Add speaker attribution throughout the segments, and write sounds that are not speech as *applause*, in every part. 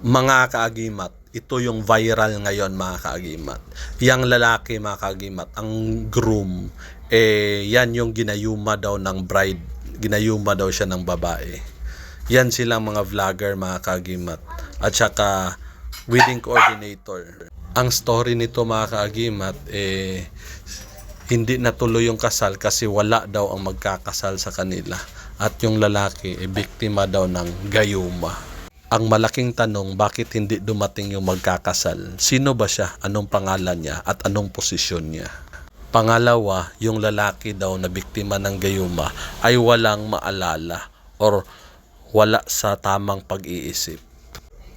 Speaker 1: Mga kaagimat, ito yung viral ngayon mga kaagimat. Yang lalaki mga kaagimat, ang groom, eh yan yung ginayuma daw ng bride. Ginayuma daw siya ng babae. Yan silang mga vlogger mga kaagimat. At saka wedding coordinator. Ang story nito mga kaagimat, eh hindi natuloy yung kasal kasi wala daw ang magkakasal sa kanila. At yung lalaki, eh, biktima daw ng gayuma. Ang malaking tanong, bakit hindi dumating yung magkakasal? Sino ba siya? Anong pangalan niya? At anong posisyon niya? Pangalawa, yung lalaki daw na biktima ng gayuma ay walang maalala or wala sa tamang pag-iisip.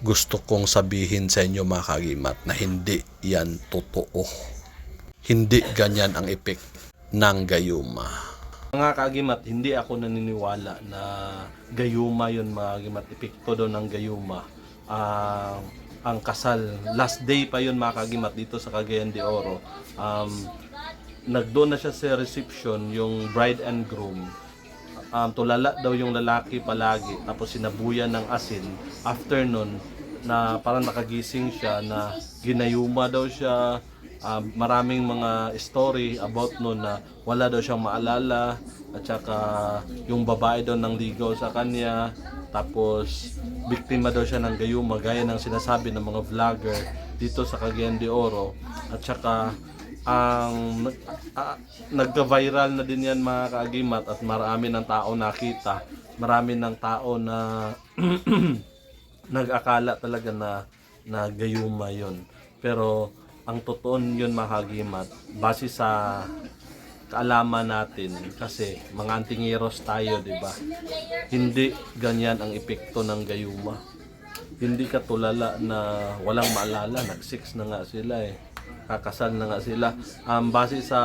Speaker 1: Gusto kong sabihin sa inyo mga kagimat na hindi yan totoo. Hindi ganyan ang epek ng gayuma.
Speaker 2: Mga kagimat, hindi ako naniniwala na gayuma yun mga kagimat. Epekto daw ng gayuma. Ah, ang kasal, last day pa yun mga kagimat dito sa Cagayan de Oro. Um, nagdoon na siya sa reception, yung bride and groom. Um, tulala daw yung lalaki palagi, tapos sinabuyan ng asin. After nun, na parang nakagising siya na ginayuma daw siya, Ah, maraming mga story about noon na wala daw siyang maalala at saka yung babae daw nang ligaw sa kanya tapos biktima daw siya ng gayuma gaya ng sinasabi ng mga vlogger dito sa Cagayan de Oro. At saka ang uh, nagka-viral na din yan mga kaagimat at marami ng tao nakita. Marami ng tao na *clears throat* nag-akala talaga na na gayuma yon pero ang totoo yun mahagimat base sa kaalaman natin kasi mga antingeros tayo di ba? Hindi ganyan ang epekto ng gayuma. Hindi katulala na walang maalala nag-six na nga sila eh. Kakasal na nga sila. Um, base sa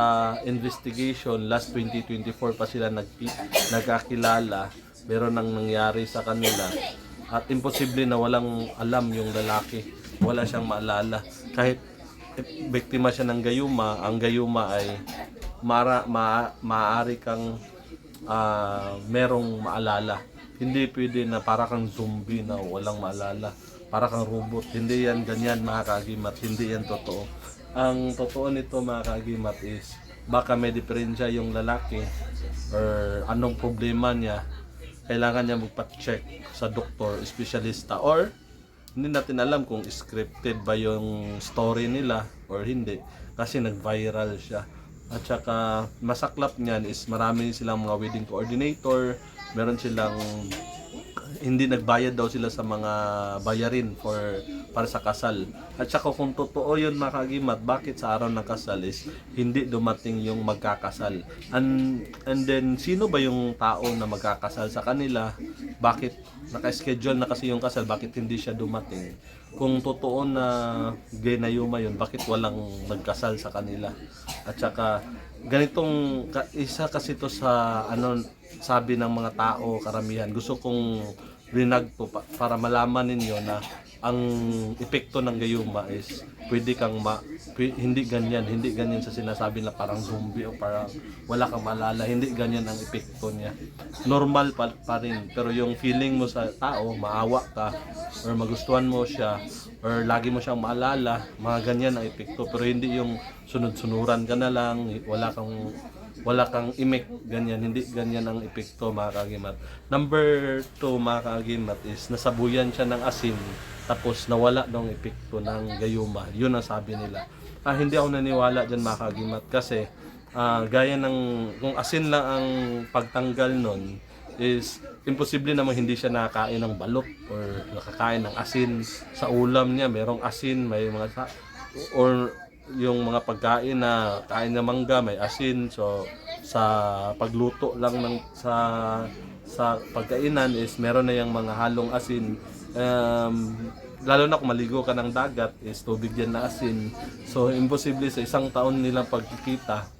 Speaker 2: investigation last 2024 pa sila nag nagkakilala meron nang nangyari sa kanila at imposible na walang alam yung lalaki. Wala siyang maalala. Kahit biktima siya ng gayuma, ang gayuma ay mara, ma, maaari kang ah, merong maalala. Hindi pwede na para kang zombie na walang maalala. Para kang robot. Hindi yan ganyan mga kagimat. Hindi yan totoo. Ang totoo nito mga kagimat is baka may diferensya yung lalaki or anong problema niya kailangan niya magpa-check sa doktor, espesyalista or hindi natin alam kung scripted ba yung story nila or hindi kasi nag-viral siya at saka masaklap niyan is marami silang mga wedding coordinator meron silang hindi nagbayad daw sila sa mga bayarin for para sa kasal. At saka kung totoo yun mga kagimat, bakit sa araw ng kasal is hindi dumating yung magkakasal? And, and then, sino ba yung tao na magkakasal sa kanila? Bakit naka-schedule na kasi yung kasal, bakit hindi siya dumating? Kung totoo na ginayuma yun, bakit walang nagkasal sa kanila? At saka, ganitong isa kasi to sa ano sabi ng mga tao karamihan gusto kong rinag to pa- para malaman ninyo na ang epekto ng gayuma is pwede kang ma, hindi ganyan hindi ganyan sa sinasabi na parang zombie o parang wala kang maalala. Hindi ganyan ang epekto niya. Normal pa, pa rin. Pero yung feeling mo sa tao maawa ka or magustuhan mo siya or lagi mo siyang maalala mga ganyan ang epekto. Pero hindi yung sunod-sunuran ka na lang wala kang wala kang imik ganyan. Hindi ganyan ang epekto mga kagimat. Number 2 mga kagimat is nasabuyan siya ng asin tapos nawala daw ang epekto ng gayuma. Yun ang sabi nila. Ah, hindi ako naniwala dyan mga kagimat kasi ah, gaya ng kung asin lang ang pagtanggal nun is imposible naman hindi siya nakakain ng balot or nakakain ng asin sa ulam niya. Merong asin may mga sa- or yung mga pagkain na kain ng mangga may asin. So sa pagluto lang ng sa sa pagkainan is meron na yung mga halong asin um, lalo na kung maligo ka ng dagat is tubig yan na asin. So imposible sa isang taon nilang pagkikita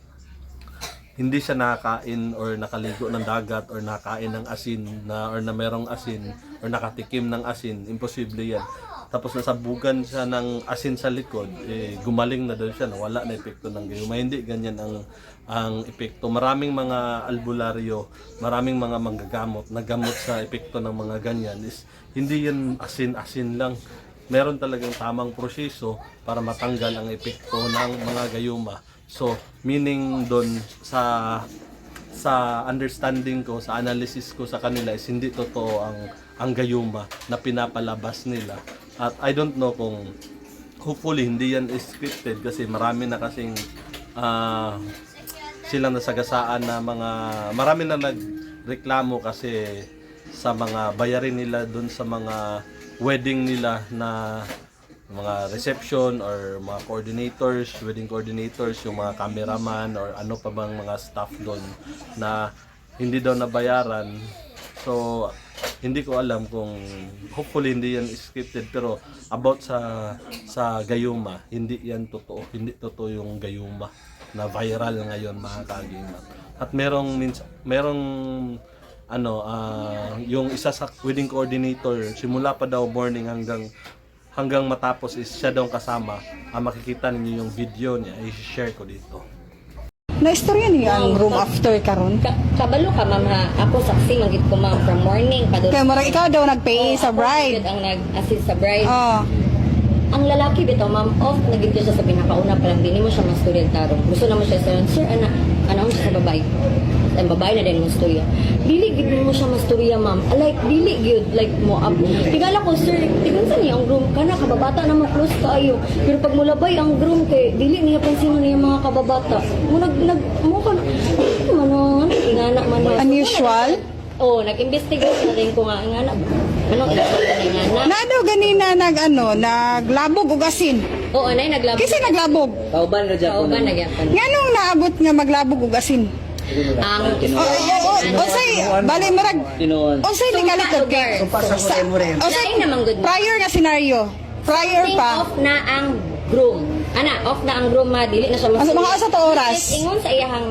Speaker 2: hindi siya nakakain or nakaligo ng dagat or nakain ng asin na or na merong asin or nakatikim ng asin. Imposible yan tapos nasabugan siya ng asin sa likod eh, gumaling na daw siya nawala na epekto ng gayuma hindi ganyan ang ang epekto maraming mga albularyo maraming mga manggagamot nagamot sa epekto ng mga ganyan is hindi yan asin-asin lang meron talagang tamang proseso para matanggal ang epekto ng mga gayuma. So, meaning doon sa sa understanding ko, sa analysis ko sa kanila is hindi totoo ang ang gayuma na pinapalabas nila. At I don't know kung hopefully hindi yan scripted kasi marami na kasing ah, silang nasagasaan na mga marami na nagreklamo kasi sa mga bayarin nila dun sa mga wedding nila na mga reception or mga coordinators, wedding coordinators, yung mga cameraman or ano pa bang mga staff doon na hindi daw nabayaran. So, hindi ko alam kung hopefully hindi yan scripted pero about sa sa Gayuma, hindi yan totoo. Hindi totoo yung Gayuma na viral ngayon mga kagimat. At merong merong ano ah, yung isa sa wedding coordinator simula pa daw morning hanggang hanggang matapos is siya daw kasama. Ah, makikita ninyo yung video niya, i-share ko dito.
Speaker 3: Na-istorya niya ang room after karon.
Speaker 4: Ka kabalo ka ma'am ha. Ako saksi magit ko ma'am from morning pa doon.
Speaker 3: Kaya marag ikaw daw nag-pay sa bride.
Speaker 4: ang nag-assist sa bride.
Speaker 3: Oh.
Speaker 4: Ang lalaki bitaw ma'am off naging siya sa pinakauna pa lang dini mo siya masturya tarong. Gusto naman siya sa sir ana siya sa babae. Ang babae na din mo storya. Dili gid mo siya masturya ma'am. Like dili gyud like mo up. Tigala ko sir, tigan sa niya ang groom kana kababata na mo close kaayo. Pero pag mulabay ang groom kay dili niya pansin niya mga kababata. Mo nag nag mo ka manon ingana man.
Speaker 3: Unusual?
Speaker 4: Oh, nag-investigate na rin ko nga ingana. Anong ingana?
Speaker 3: Na daw ganina nag ano, naglabog og asin.
Speaker 4: Oo, nay naglabog.
Speaker 3: Kasi naglabog.
Speaker 5: Kauban na dyan po.
Speaker 4: Kauban na gyapon.
Speaker 3: Nganong naabot nga maglabog og asin?
Speaker 4: Ang
Speaker 3: unsay bali marag
Speaker 5: Tinoon.
Speaker 3: unsay ligalito kay sa unsay
Speaker 4: Lain naman good.
Speaker 3: prior nga scenario. Prior pa.
Speaker 4: off na ang groom. Ana, off na ang groom ma dili na siya
Speaker 3: Asa
Speaker 4: masuli.
Speaker 3: mga asa to oras?
Speaker 4: Ingon sa iyahang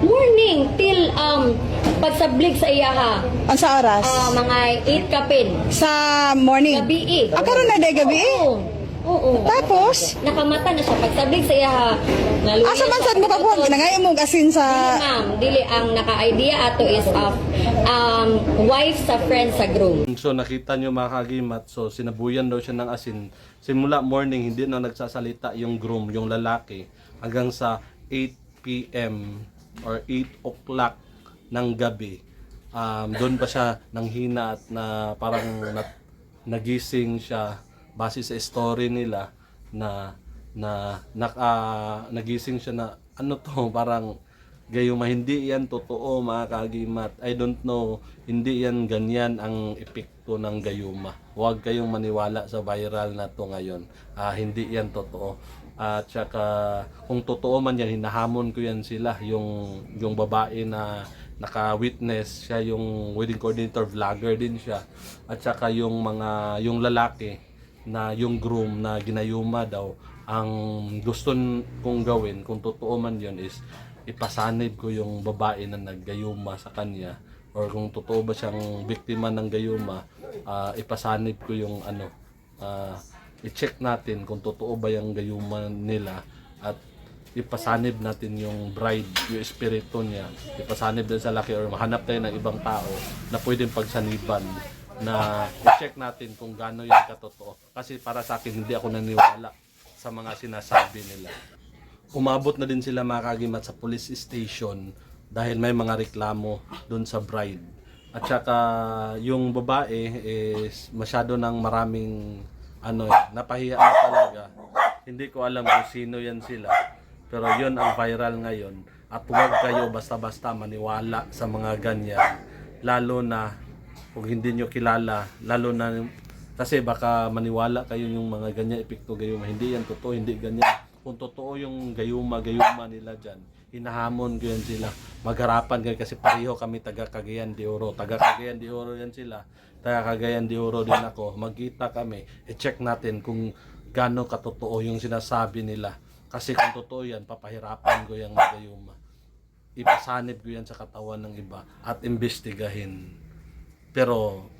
Speaker 4: morning till um pagsablig sa iyaha
Speaker 3: Unsa oras?
Speaker 4: ah, mga 8 kapin
Speaker 3: Sa morning.
Speaker 4: gabi eh.
Speaker 3: Ah, karon na day gabi?
Speaker 4: Oo. Oo.
Speaker 3: Tapos,
Speaker 4: Nakamata na siya pagsablig sa iyaha. Naluya
Speaker 3: asa man sad mo ka
Speaker 4: pagkatod.
Speaker 3: nangayo mo asin
Speaker 4: Dili
Speaker 3: sa
Speaker 4: ma'am, dili ang naka-idea ato is of um, wife sa friend sa groom.
Speaker 2: So nakita nyo mga kagimat, so sinabuyan daw siya ng asin. Simula morning, hindi na nagsasalita yung groom, yung lalaki, hanggang sa 8 p.m. or 8 o'clock ng gabi. Um, doon pa siya nang hina at na parang na, nagising siya base sa story nila na na, na ah, nagising siya na ano to *laughs* parang Gayuma, hindi yan totoo mga kagimat. I don't know, hindi yan ganyan ang epekto ng gayuma. Huwag kayong maniwala sa viral na to ngayon. Ah, hindi yan totoo. At saka, kung totoo man yan, hinahamon ko yan sila. Yung, yung babae na naka-witness, siya yung wedding coordinator, vlogger din siya. At saka yung mga, yung lalaki, na yung groom na ginayuma daw ang gusto kong gawin kung totoo man yun is ipasanib ko yung babae na naggayuma sa kanya or kung totoo ba siyang biktima ng gayuma ah, ipasanib ko yung ano ah, i-check natin kung totoo ba yung gayuma nila at ipasanib natin yung bride, yung espiritu niya, ipasanib din sa laki or mahanap tayo ng ibang tao na pwedeng pagsaniban na i-check natin kung gaano yung katotoo. Kasi para sa akin, hindi ako naniwala sa mga sinasabi nila. Umabot na din sila mga kagimat sa police station dahil may mga reklamo doon sa bride. At saka yung babae is masyado ng maraming ano eh, napahiya na talaga. Hindi ko alam kung sino yan sila. Pero yon ang viral ngayon. At huwag kayo basta-basta maniwala sa mga ganyan. Lalo na kung hindi nyo kilala, lalo na kasi baka maniwala kayo yung mga ganyan epekto gayuma. Hindi yan totoo, hindi ganyan. Kung totoo yung gayuma, gayuma nila dyan, hinahamon ko yan sila. Magharapan kayo kasi pareho kami taga Cagayan de Oro. Taga Cagayan de Oro yan sila. Taga Cagayan de Oro din ako. Magkita kami, i-check natin kung gaano katotoo yung sinasabi nila. Kasi kung totoo yan, papahirapan ko yung gayuma. Ipasanib ko yan sa katawan ng iba at imbestigahin. Pero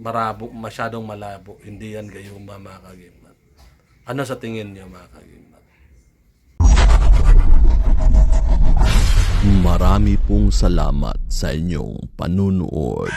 Speaker 2: marabo, masyadong malabo. Hindi yan gayuma mga kagimat. Ano sa tingin niyo mga kagimat?
Speaker 6: Marami pong salamat sa inyong panunood.